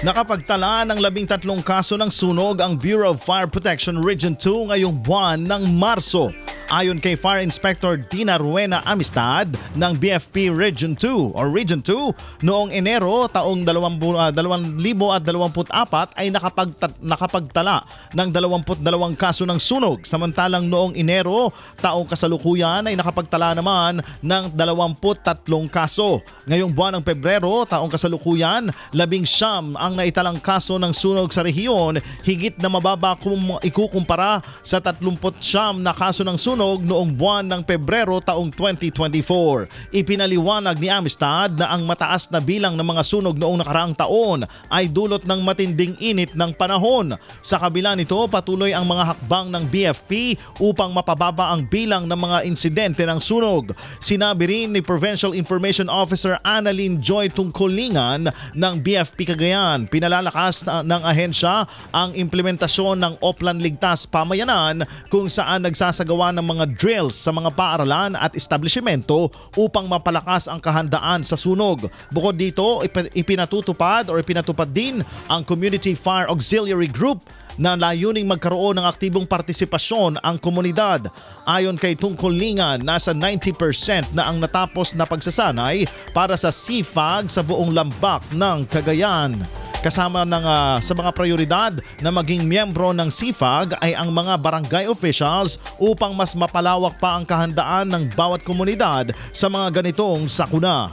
Nakapagtala ng labing tatlong kaso ng sunog ang Bureau of Fire Protection Region 2 ngayong buwan ng Marso. Ayon kay Fire Inspector Dina Ruena Amistad ng BFP Region 2 or Region 2, noong Enero taong 20, ah, 2024 ay nakapagta- nakapagtala ng 22 kaso ng sunog. Samantalang noong Enero taong kasalukuyan ay nakapagtala naman ng 23 kaso. Ngayong buwan ng Pebrero taong kasalukuyan, labing siyam ang naitalang kaso ng sunog sa rehiyon, higit na mababa kung ikukumpara sa 30 siyam na kaso ng sunog noong buwan ng Pebrero taong 2024. Ipinaliwanag ni Amistad na ang mataas na bilang ng mga sunog noong nakaraang taon ay dulot ng matinding init ng panahon. Sa kabila nito, patuloy ang mga hakbang ng BFP upang mapababa ang bilang ng mga insidente ng sunog. Sinabi rin ni Provincial Information Officer Annalyn Joy Tungkulingan ng BFP Cagayan, pinalalakas na- ng ahensya ang implementasyon ng Oplan Ligtas Pamayanan kung saan nagsasagawa ng mga drills sa mga paaralan at establishmento upang mapalakas ang kahandaan sa sunog. Bukod dito, ip- ipinatutupad or ipinatupad din ang Community Fire Auxiliary Group na layuning magkaroon ng aktibong partisipasyon ang komunidad. Ayon kay Tungkulingan, nasa 90% na ang natapos na pagsasanay para sa CFAG sa buong lambak ng Cagayan. Kasama ng ah, sa mga prioridad na maging miyembro ng CFAG ay ang mga barangay officials upang mas mapalawak pa ang kahandaan ng bawat komunidad sa mga ganitong sakuna.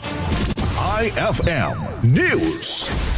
IFM News.